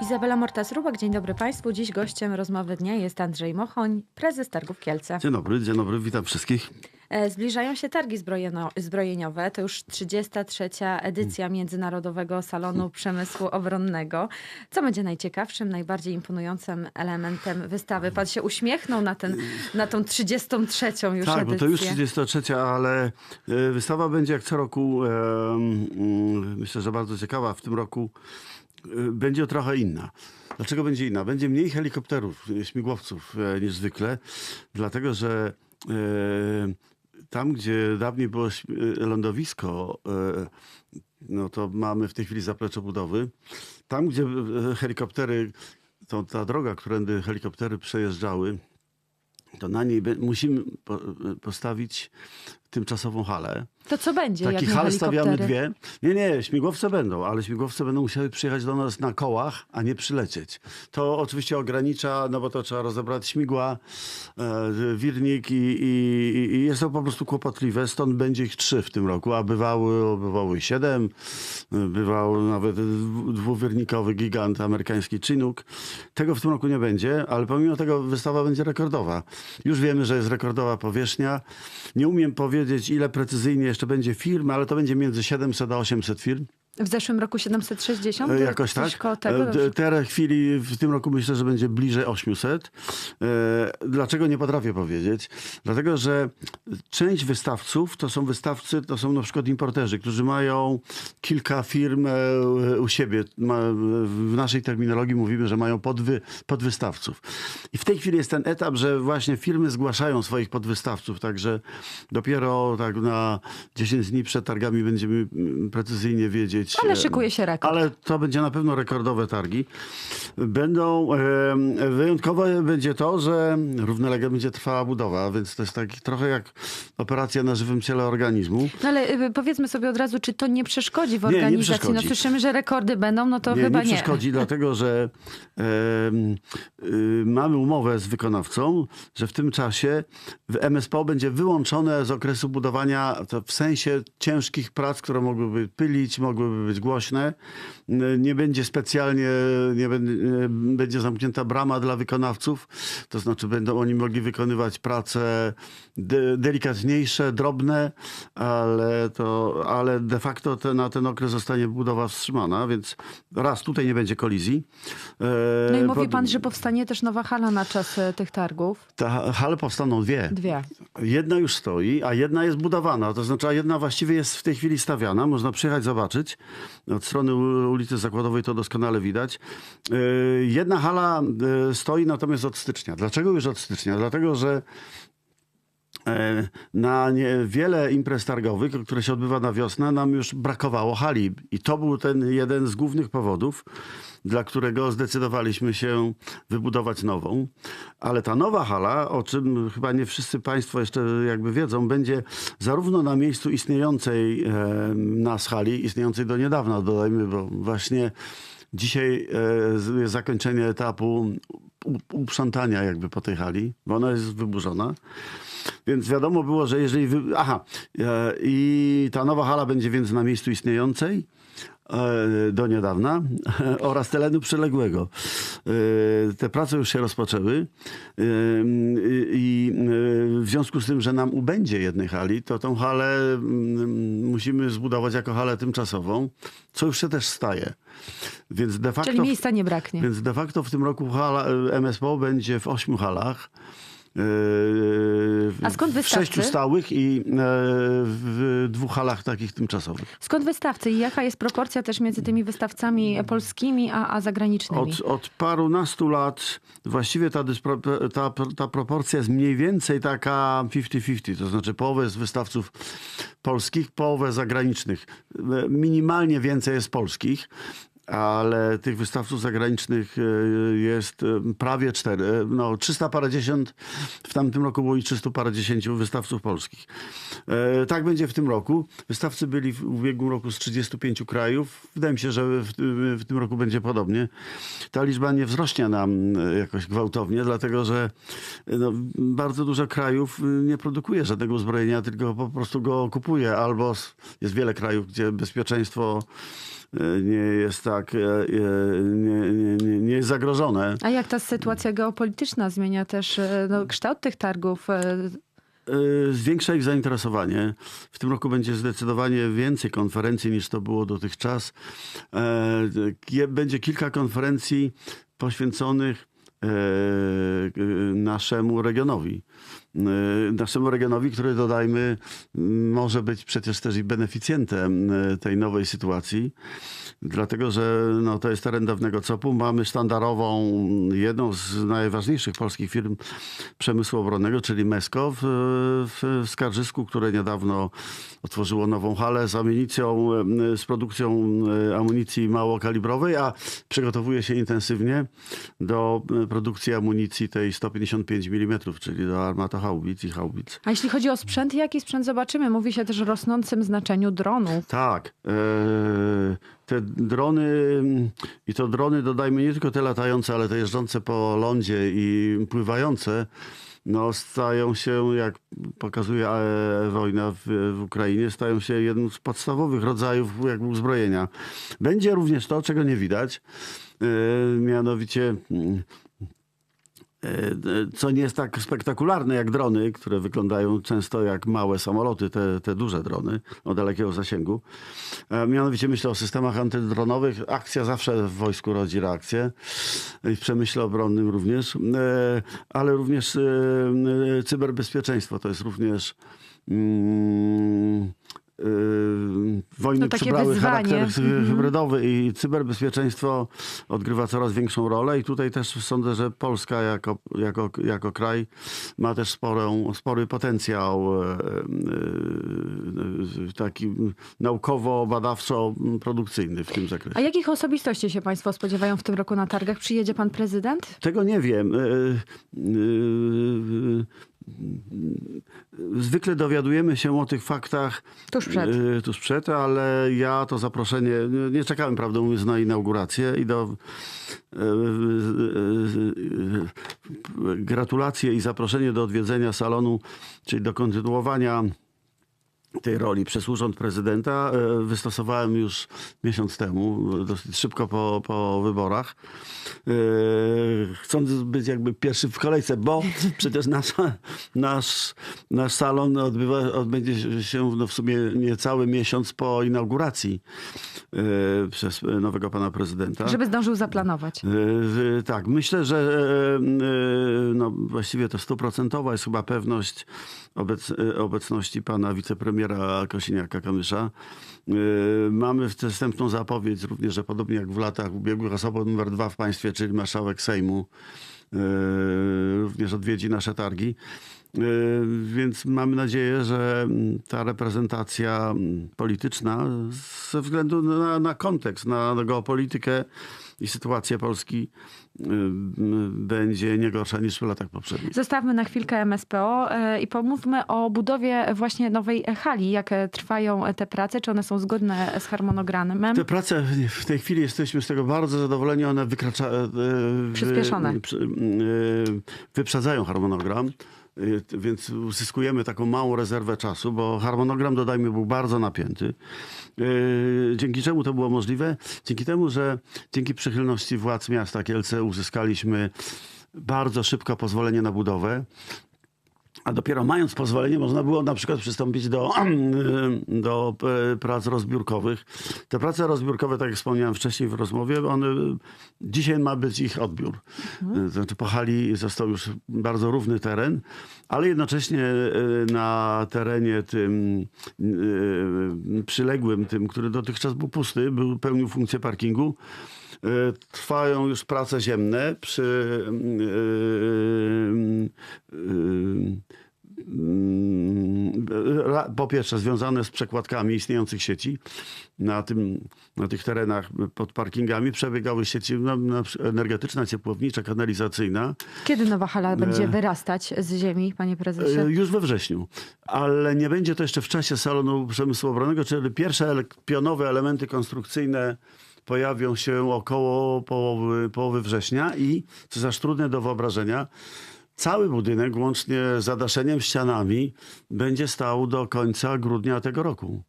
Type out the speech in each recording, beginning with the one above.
Izabela Mortas-Rubak, dzień dobry Państwu. Dziś gościem rozmowy dnia jest Andrzej Mochoń, prezes Targów Kielce. Dzień dobry, dzień dobry, witam wszystkich. E, Zbliżają się targi zbrojeniowe. To już 33. edycja Międzynarodowego Salonu Przemysłu Obronnego. Co będzie najciekawszym, najbardziej imponującym elementem wystawy? Pan się uśmiechnął na, ten, na tą 33. już tak, edycję. bo to już 33, ale e, wystawa będzie jak co roku, mm, myślę, że bardzo ciekawa. W tym roku będzie trochę inna. Dlaczego będzie inna? Będzie mniej helikopterów, śmigłowców e, niż zwykle, dlatego że e, tam, gdzie dawniej było e, lądowisko, no to mamy w tej chwili zaplecze budowy. Tam, gdzie helikoptery, to ta droga, którędy helikoptery przejeżdżały, to na niej musimy po, postawić tymczasową halę. To co będzie, nie hal stawiamy dwie. Nie, nie, śmigłowce będą, ale śmigłowce będą musiały przyjechać do nas na kołach, a nie przylecieć. To oczywiście ogranicza, no bo to trzeba rozebrać śmigła, e, wirnik i, i, i jest to po prostu kłopotliwe. Stąd będzie ich trzy w tym roku, a bywały, bywały siedem, bywał nawet dwu- dwuwirnikowy gigant amerykański Chinook. Tego w tym roku nie będzie, ale pomimo tego wystawa będzie rekordowa. Już wiemy, że jest rekordowa powierzchnia. Nie umiem powiedzieć, ile precyzyjnie jeszcze będzie firm, ale to będzie między 700 a 800 firm. W zeszłym roku 760? E, Jakoś tak. tego? E, Teraz chwili w tym roku myślę, że będzie bliżej 800. E, Dlaczego nie potrafię powiedzieć? Dlatego, że część wystawców to są wystawcy, to są na przykład importerzy, którzy mają kilka firm u siebie. W naszej terminologii mówimy, że mają podwy, podwystawców. I w tej chwili jest ten etap, że właśnie firmy zgłaszają swoich podwystawców, także dopiero tak na 10 dni przed targami będziemy mm, precyzyjnie wiedzieć. Ale e, szykuje się rekord. ale to będzie na pewno rekordowe targi. Będą e, wyjątkowe będzie to, że równolegle będzie trwała budowa, więc to jest tak trochę jak operacja na żywym ciele organizmu. No ale y, powiedzmy sobie od razu, czy to nie przeszkodzi w Nie, nie organizacji? no przeszkodzi. słyszymy, że rekordy będą, no to nie, chyba nie przeszkodzi, dlatego że y, mamy umowę z wykonawcą, że w tym czasie w MSPO będzie wyłączone z okresu budowania w sensie ciężkich prac, które mogłyby pylić, mogłyby być głośne. Nie będzie specjalnie, nie będzie, będzie zamknięta brama dla wykonawców, to znaczy będą oni mogli wykonywać prace de, delikatniejsze, drobne, ale, to, ale de facto te, na ten okres zostanie budowa wstrzymana, więc raz tutaj nie będzie kolizji. E, No i mówi pan, że powstanie też nowa hala na czas e, tych targów. Ta hale powstaną dwie. Dwie. Jedna już stoi, a jedna jest budowana. To znaczy, a jedna właściwie jest w tej chwili stawiana. Można przyjechać, zobaczyć. Od strony ulicy Zakładowej to doskonale widać. Yy, Jedna hala yy, stoi natomiast od stycznia. Dlaczego już od stycznia? Dlatego, że e, na nie, wiele imprez targowych, które się odbywa na wiosnę, nam już brakowało hali. I to był ten jeden z głównych powodów, dla którego zdecydowaliśmy się wybudować nową. Ale ta nowa hala, o czym chyba nie wszyscy Państwo jeszcze jakby wiedzą, będzie zarówno na miejscu istniejącej e, nas hali, istniejącej do niedawna, dodajmy, bo właśnie dzisiaj e, jest zakończenie etapu uprzątania jakby po tej hali, bo ona jest wyburzona. Więc wiadomo było, że jeżeli. Wy... Aha, e, i ta nowa hala będzie więc na miejscu istniejącej e, do niedawna oraz terenu przyległego. E, Te prace już się rozpoczęły i w związku z tym, że nam ubędzie jednej hali, to tą halę mm, musimy zbudować jako halę tymczasową, co już się też staje. Więc de facto. Czyli miejsca nie braknie. Więc de facto w tym roku hala, MSPO będzie w ośmiu halach. E, w- A skąd W wystawcy? sześciu stałych i e, w dwóch halach takich tymczasowych. Skąd wystawcy i jaka jest proporcja też między tymi wystawcami polskimi a, a zagranicznymi? Od, od parunastu lat właściwie ta, ta, ta proporcja jest mniej więcej taka 50-50, to znaczy połowę z wystawców polskich, połowę zagranicznych. E, Minimalnie więcej jest polskich. Ale tych wystawców zagranicznych e, jest e, prawie cztery, no 300 parędziesiąt, w tamtym roku było i 300 parędziesięciu wystawców polskich. E, Tak będzie w tym roku. Wystawcy byli w ubiegłym roku z 35 krajów. Wydaje mi się, że w, tym roku będzie podobnie. Ta liczba nie wzrośnie nam e, jakoś gwałtownie, dlatego że e, no, bardzo dużo krajów nie produkuje żadnego uzbrojenia, tylko po prostu go kupuje. Albo jest wiele krajów, gdzie bezpieczeństwo nie jest tak, nie, nie, nie, jest zagrożone. A jak ta sytuacja geopolityczna zmienia też no, kształt tych targów? Y, Zwiększa ich zainteresowanie. W tym roku będzie zdecydowanie więcej konferencji niż to było dotychczas. E, Będzie kilka konferencji poświęconych e, naszemu regionowi. Y, Naszemu regionowi, który dodajmy, może być przecież też i beneficjentem e, tej nowej sytuacji. Dlatego, że no, to jest teren dawnego COP-u. Mamy sztandarową, jedną z najważniejszych polskich firm przemysłu obronnego, czyli MESCO w, w, w Skarżysku, które niedawno otworzyło nową halę z amunicją, z produkcją amunicji małokalibrowej, a przygotowuje się intensywnie do produkcji amunicji tej 155 mm, czyli do armatohaubic i haubic. A jeśli chodzi o sprzęt, jaki sprzęt zobaczymy? Mówi się też o rosnącym znaczeniu dronów. Tak. e, Te drony, i to drony dodajmy nie tylko te latające, ale te jeżdżące po lądzie i pływające, no stają się, jak pokazuje e, wojna w, w Ukrainie, stają się jednym z podstawowych rodzajów jakby uzbrojenia. Będzie również to, czego nie widać, e, mianowicie mm, co nie jest tak spektakularne jak drony, które wyglądają często jak małe samoloty, te, te duże drony o dalekiego zasięgu. E, Mianowicie myślę o systemach antydronowych. Akcja zawsze w wojsku rodzi reakcję i w przemyśle obronnym również, E, ale również e, e, cyberbezpieczeństwo to jest również mm, e, Wojny No, przybrały charakter Mhm. hybrydowy i cyberbezpieczeństwo odgrywa coraz większą rolę i tutaj też sądzę, że Polska jako, jako, jako kraj ma też sporą, spory potencjał e, e, e, taki naukowo-badawczo-produkcyjny w tym zakresie. A jakich osobistości się Państwo spodziewają w tym roku na targach? Przyjedzie Pan prezydent? Tego nie wiem. Zwykle dowiadujemy się o tych faktach Tuż przed. e, tuż przed, ale ja to zaproszenie, nie- czekałem, prawdę mówiąc, na inaugurację i do e, e, gratulacje i zaproszenie do odwiedzenia salonu, czyli do kontynuowania tej roli przez urząd prezydenta e, wystosowałem już miesiąc temu, dosyć szybko po, po wyborach. E, Chcąc być jakby pierwszy w kolejce, bo przecież nasza, nasz, nasz salon odbywa, odbędzie się no w sumie niecały miesiąc po inauguracji e, przez nowego pana prezydenta. Żeby zdążył zaplanować. Tak, myślę, że no, właściwie to stuprocentowa jest chyba pewność obec, obecności pana wicepremiera Kosiniaka-Kamysza. E, Mamy wstępną zapowiedź również, że podobnie jak w latach ubiegłych osobą numer dwa w państwie, czyli marszałek Sejmu, e, również odwiedzi nasze targi. E, Więc mamy nadzieję, że mm, ta reprezentacja mm, polityczna ze względu na, na kontekst, na geopolitykę i sytuację Polski y, będzie nie gorsza niż w latach poprzednich. Zostawmy na chwilkę MSPO e, i pomówmy o budowie właśnie nowej hali. Jak e, trwają e, te prace? Czy one są zgodne z harmonogramem? Te prace w tej chwili jesteśmy z tego bardzo zadowoleni. One wykracza, e, wy- Przyspieszone. przy- e, wyprzedzają harmonogram. T- Więc uzyskujemy taką małą rezerwę czasu, bo harmonogram, dodajmy, był bardzo napięty. E, Dzięki czemu to było możliwe? Dzięki temu, że dzięki przychylności władz miasta Kielce uzyskaliśmy bardzo szybko pozwolenie na budowę. A dopiero mając pozwolenie, można było na przykład przystąpić do, do e, prac rozbiórkowych. Te prace rozbiórkowe, tak jak wspomniałem wcześniej w rozmowie, one, dzisiaj ma być ich odbiór. To Znaczy po hali został już bardzo równy teren, ale jednocześnie e, na terenie tym e, przyległym, tym, który dotychczas był pusty, był, pełnił funkcję parkingu, E, Trwają już prace ziemne przy e, ra- po pierwsze związane z przekładkami istniejących sieci. Na, tym, na tych terenach pod parkingami przebiegały sieci no, energetyczna, ciepłownicza, kanalizacyjna. Kiedy nowa hala będzie wyrastać z ziemi, panie prezesie? Już we wrześniu. Ale nie będzie to jeszcze w czasie salonu przemysłu obronnego, czyli pierwsze pionowe elementy konstrukcyjne pojawią się około połowy, połowy września i, co jest aż trudne do wyobrażenia, cały budynek, łącznie z zadaszeniem ścianami, będzie stał do końca grudnia tego roku.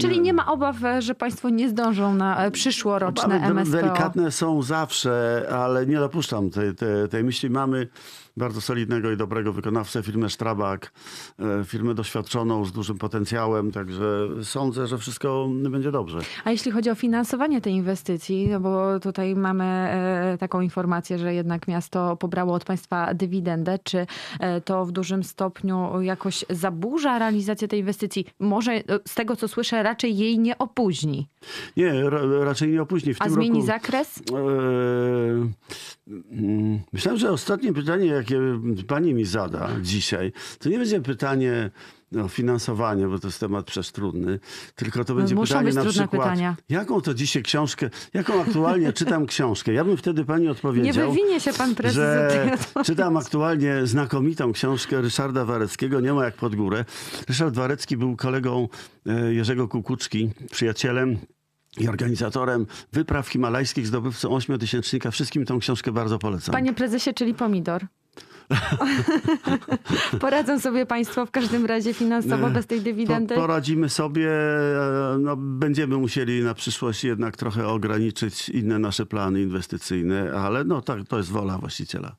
Czyli nie ma obaw, że państwo nie zdążą na e, przyszłoroczne Obawy MSPO. delikatne są zawsze, ale nie dopuszczam tej, tej, tej myśli. Mamy bardzo solidnego i dobrego wykonawcę, firmę Strabag, e, firmę doświadczoną, z dużym potencjałem, także sądzę, że wszystko będzie dobrze. A jeśli chodzi o finansowanie tej inwestycji, no bo tutaj mamy e, taką informację, że jednak miasto pobrało od państwa dywidendę, czy e, to w dużym stopniu jakoś zaburza realizację tej inwestycji? Może z tego, co słyszę, raczej jej nie opóźni. Nie, ra, raczej nie opóźni. W A zmieni roku, zakres? Mm, Myślałem, że ostatnie pytanie, jakie pani mi zada dzisiaj, to nie będzie pytanie o finansowanie, bo to jest temat przestrudny, tylko to będzie Muszą pytanie na przykład, pytania. jaką to dzisiaj książkę, jaką aktualnie czytam książkę. Ja bym wtedy pani Nie odpowiedział, wywinie się pan prezes że czytam aktualnie znakomitą książkę Ryszarda Wareckiego, nie ma jak pod górę. Ryszard Warecki był kolegą e, Jerzego Kukuczki, przyjacielem i organizatorem wypraw himalajskich, zdobywcą ośmiotysięcznika. Wszystkim tą książkę bardzo polecam. Panie prezesie, czyli pomidor. Poradzą sobie państwo w każdym razie finansowo bez tej dywidendy? Po, poradzimy sobie, e, no, będziemy musieli na przyszłość jednak trochę ograniczyć inne nasze plany inwestycyjne, ale no tak, to jest wola właściciela.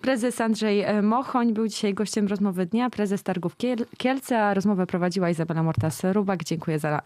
Prezes Andrzej e, Mochoń był dzisiaj gościem rozmowy dnia, prezes Targów Kiel- Kielce, a rozmowę prowadziła Izabela Mortas-Rubak. Dziękuję za